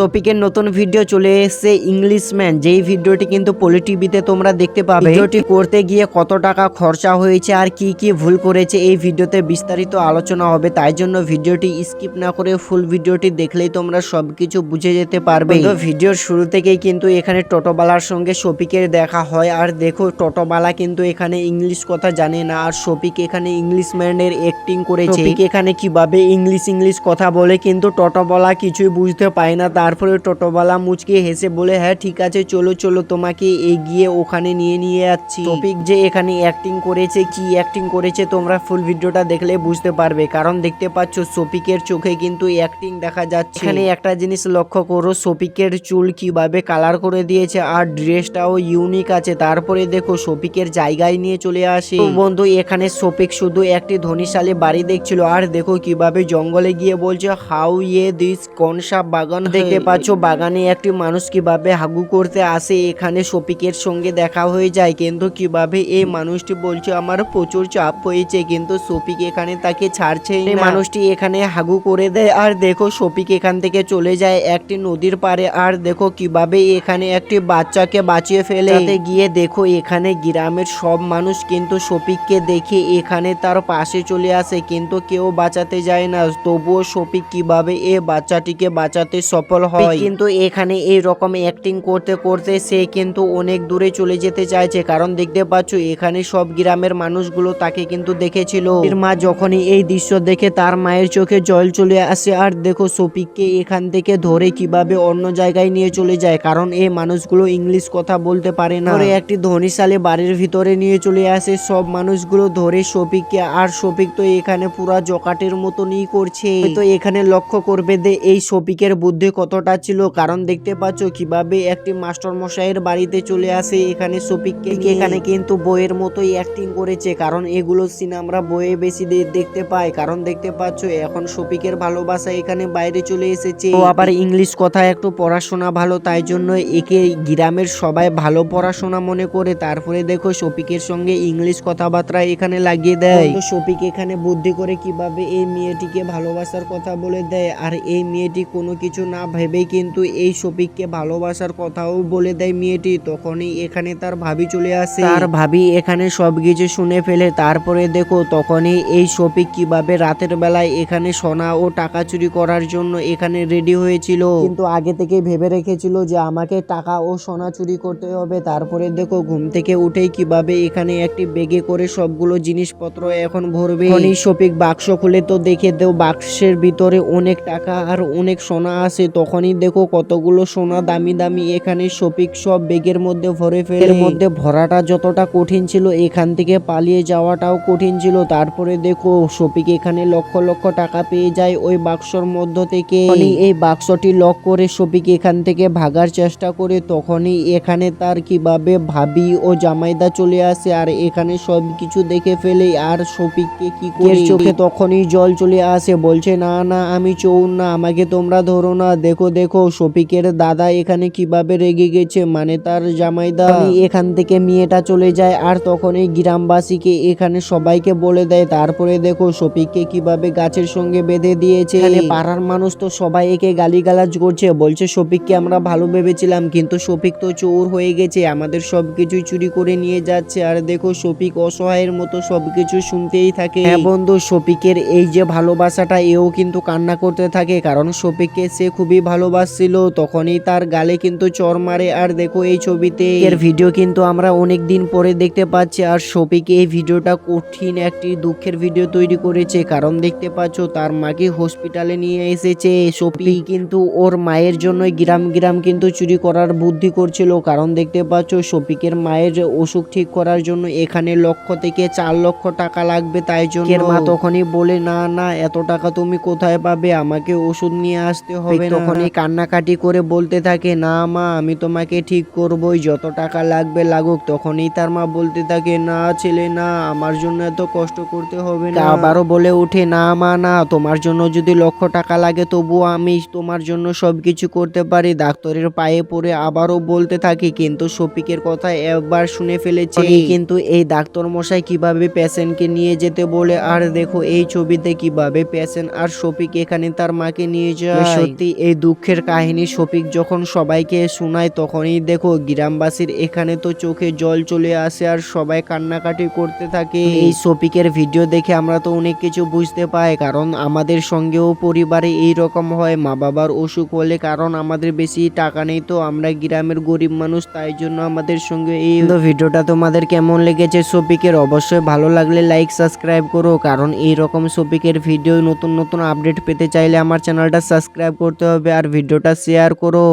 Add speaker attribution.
Speaker 1: টপিকের নতুন ভিডিও চলে এসেছে ইংলিশম্যান যেই ভিডিওটি কিন্তু পলি টিভিতে তোমরা দেখতে পাবে। ভিডিওটি করতে গিয়ে কত টাকা খরচা হয়েছে আর কি কি ভুল করেছে এই ভিডিওতে বিস্তারিত আলোচনা হবে। তাই জন্য ভিডিওটি স্কিপ না করে ফুল ভিডিওটি দেখলেই তোমরা সবকিছু বুঝে যেতে পারবে। তো ভিডিওর শুরু থেকেই কিন্তু এখানে টোটোবালার সঙ্গে শফিকের দেখা হয়। আর দেখো টোটোবালা কিন্তু এখানে ইংলিশ কথা জানে না। আর শফিক এখানে ইংলিশম্যানের অ্যাক্টিং করেছে। এখানে কীভাবে ইংলিশ ইংলিশ কথা বলে কিন্তু টোটোবালা কিছুই বুঝতে পায় না। তারপরে টোটোবালা মুচকে হেসে বলে হ্যাঁ ঠিক আছে, চলো চলো, তোমাকে এগিয়ে ওখানে নিয়ে নিয়ে যাচ্ছি। টপিক যে এখানে অ্যাক্টিং করেছে, কি অ্যাক্টিং করেছে, তোমরা ফুল ভিডিওটা দেখলে বুঝতে পারবে। কারণ দেখতে পাচ্ছ সপিকের চোখে কিন্তু অ্যাক্টিং দেখা যাচ্ছে। এখানে একটা জিনিস লক্ষ্য করো সপিকের চুল কীভাবে কালার করে দিয়েছে, আর ড্রেসটাও ইউনিক আছে। তারপরে দেখো সপিকের জায়গায় নিয়ে চলে আসে। বন্ধু, এখানে সপিক শুধু একটি ধনীশালী বাড়ি দেখছিল, আর দেখো কীভাবে জঙ্গলে গিয়ে বলছে, হাউ ইয়ে দিস কনসা বাগান দেখতে পাচ্ছ বাগানে একটি মানুষ কীভাবে হাগু করতে আসে এখানে শফিকের সঙ্গে দেখা হয়ে যায়। কিন্তু কীভাবে এই মানুষটি বলছে আমার প্রচুর চাপ হয়েছে কিন্তু শফিক এখানে তাকে ছাড়ছে এই মানুষটি এখানে হাগু করে দেয় আর দেখো শফিক এখান থেকে চলে যায় একটি নদীর পারে আর দেখো কীভাবে এখানে একটি বাচ্চাকে বাঁচিয়ে ফেলে। গিয়ে দেখো এখানে গ্রামের সব মানুষ কিন্তু শফিককে দেখে এখানে তার পাশে চলে আসে কিন্তু কেউ বাঁচাতে যায় না। তবুও শফিক কীভাবে এ বাচ্চাটিকে বাঁচাতে সফল হয়। কিন্তু এখানে এই রকম অ্যাক্টিং করতে করতে সে কিন্তু অনেক দূরে চলে যেতে চাইছে। কারণ দেখতে পাচ্ছ এখানে সব গ্রামের মানুষগুলো তাকে কিন্তু দেখেছিল। এর মা যখনই এই দৃশ্য দেখে তার মায়ের চোখে জল চলে আসে। আর দেখো শফিককে এখান থেকে ধরে কীভাবে অন্য জায়গায় নিয়ে চলে যায়। কারণ এই মানুষগুলো ইংলিশ কথা বলতে পারে না। ধরে একটি ধনীশালী বাড়ির ভিতরে নিয়ে চলে আসে। সব মানুষগুলো ধরে শফিককে আর শফিক তো এখানে পুরা জকাটের মতনই করছে। তো এখানে লক্ষ্য করবে যে এই শফিকের বুদ্ধি কতটা ছিল? কারণ দেখতে পাচ্ছ কীভাবে একটি মাস্টার মশাইয়ের বাড়িতে চলে আসে এখানে শফিককে। এখানে কিন্তু বইয়ের মতোই অ্যাক্টিং করেছে, কারণ এগুলো সিন আমরা বইয়ে বেশি দেখতে পাই। কারণ দেখতে পাচ্ছ এখন শফিকের ভালোবাসা এখানে বাইরে চলে এসেছে। ও আবার ইংলিশ কথা একটু পড়াশোনা ভালো, তাই জন্য একে গ্রামের সবাই ভালো পড়াশোনা মনে করে। তারপরে দেখো শফিকের সঙ্গে ইংলিশ কথাবার্তা এখানে লাগিয়ে দেয়। তো শফিক এখানে বুদ্ধি করে কীভাবে এই মেয়েটিকে ভালোবাসার কথা বলে দেয়? আর এই মেয়েটি কোনো কিছু না ভেবেই কিন্তু এই শফিককে ভালোবাসার কথাও বলে দেয় মেয়েটি। তখনই এখানে তার ভাবি চলে আসে। তার ভাবি এখানে সবকিছু শুনে ফেলে। তারপরে দেখো তখনই এই শফিক কীভাবে রাতের বেলায় এখানে সোনা ও টাকা চুরি করার জন্য এখানে রেডি হয়েছিল। কিন্তু আগে থেকে ভেবে রেখেছিল যে আমাকে টাকা ও সোনা চুরি করতে হবে। তারপরে দেখো ঘুম থেকে উঠেই কীভাবে এখানে একটি বেগে করে সবগুলো জিনিসপত্র এখন ভরবে। তখনই শফিক বাক্স খুলে তো দেখে দেও বাক্সের ভিতরে অনেক টাকা আর অনেক সোনা আছে। তখনই দেখো কতগুলো সোনা দামি দামি এখানে শফিক সব বেগের মধ্যে ভরে ফেলে। মধ্যে ভরাটা যতটা কঠিন ছিল এখান থেকে পালিয়ে যাওয়াটাও কঠিন ছিল। তারপরে দেখো শফিক এখানে লক্ষ লক্ষ টাকা পেয়ে যায় ওই বাক্সর মধ্য থেকে। এই বাক্সটি লক করে শফিক এখান থেকে ভাগার চেষ্টা করে। তখনই এখানে তার কীভাবে ভাবি ও জামাইদা চলে আসে আর এখানে সব কিছু দেখে ফেলে আর শফিককে কি করে? চোখে তখনই জল চলে আসে বলছে না না আমি চৌর না আমাকে তোমরা ধরো না। দেখো দেখো দেখো শফিকের দাদা এখানে কীভাবে রেগে গেছে? মানে তার জামাইদা। এখান থেকে মেয়েটা চলে যায় আর তখন এই গ্রামবাসীকে এখানে সবাইকে বলে দেয়। তারপরে দেখো শফিককে কীভাবে গাছের সঙ্গে বেঁধে দিয়েছে। এখানে পাড়ার মানুষ তো সবাই একে গালিগালাজ করছে। বলছে শফিককে আমরা ভালো ভেবেছিলাম কিন্তু শফিক তো চোর হয়ে গেছে। আমাদের সব সবকিছু চুরি করে নিয়ে যাচ্ছে। আর দেখো শফিক অসহায়ের মতো সবকিছু শুনতেই থাকে। হ্যাঁ বন্ধু শফিকের এই যে ভালোবাসাটা এও কিন্তু কান্না করতে থাকে। কারণ শফিককে সে খুবই ভালোবাসছিল তখনই তার গালে কিন্তু চর মারে। আর দেখো এই ছবিতে এর ভিডিও কিন্তু আমরা অনেক দিন পরে দেখতে পাচ্ছি। আর শফিক এই ভিডিওটা কঠিন একটি দুঃখের ভিডিও তৈরি করেছে। কারণ দেখতে পাচ্ছ তার মাকে হসপিটালে নিয়ে এসেছে। শফিক কিন্তু ওর মায়ের জন্যই গ্রাম গ্রাম কিন্তু চুরি করার বুদ্ধি করছিল। কারণ দেখতে পাচ্ছ শফিকের মায়ের অসুখ ঠিক করার জন্য এখানে লক্ষ থেকে চার লক্ষ টাকা লাগবে তাই জন্য। মা তখনই বলে না না এত টাকা তুমি কোথায় পাবে? আমাকে ওষুধ নিয়ে আসতে হবে তখনই কান্নাকাটি করে বলতে থাকে না মা আমি তোমাকে ঠিক করবই যত টাকা লাগবে লাগুক তখনই তার মা বলতে থাকে না ছেলে না আমার জন্য এত কষ্ট করতে হবে না। আবারও বলে ওঠে না মা না তোমার জন্য যদি লক্ষ টাকা লাগে তবুও আমি তোমার জন্য সবকিছু করতে পারি। ডাক্তারের পায়ে পড়ে আবারও বলতে থাকি কিন্তু শফিকের কথা একবার শুনে ফেলেছে। কিন্তু এই ডাক্তার মশাই কীভাবে পেশেন্টকে নিয়ে যেতে বলে আর দেখো এই ছবিতে কীভাবে পেশেন্ট আর শফিক এখানে তার মাকে নিয়ে যায়। সত্যি এই দুঃখের কাহিনী শফিক যখন সবাইকে শোনায় তখনই দেখো গ্রামবাসীর এখানে তো চোখে জল চলে আসে আর সবাই কান্নাকাটি করতে থাকে। এই শফিকের ভিডিও দেখে আমরা তো অনেক কিছু বুঝতে পাই, কারণ আমাদের সঙ্গেও পরিবারে এই রকম হয়। মা বাবার অসুখ হলে কারণ আমাদের বেশি টাকা নেই তো আমরা গ্রামের গরিব মানুষ, তাই জন্য আমাদের সঙ্গে এই ভিডিওটা তোমাদের কেমন লেগেছে শফিকের? অবশ্যই ভালো লাগলে লাইক সাবস্ক্রাইব করো, কারণ এই রকম শফিকের ভিডিও নতুন নতুন আপডেট পেতে চাইলে আমার চ্যানেলটা সাবস্ক্রাইব করতে হবে। আর ভিডিওটা শেয়ার করো।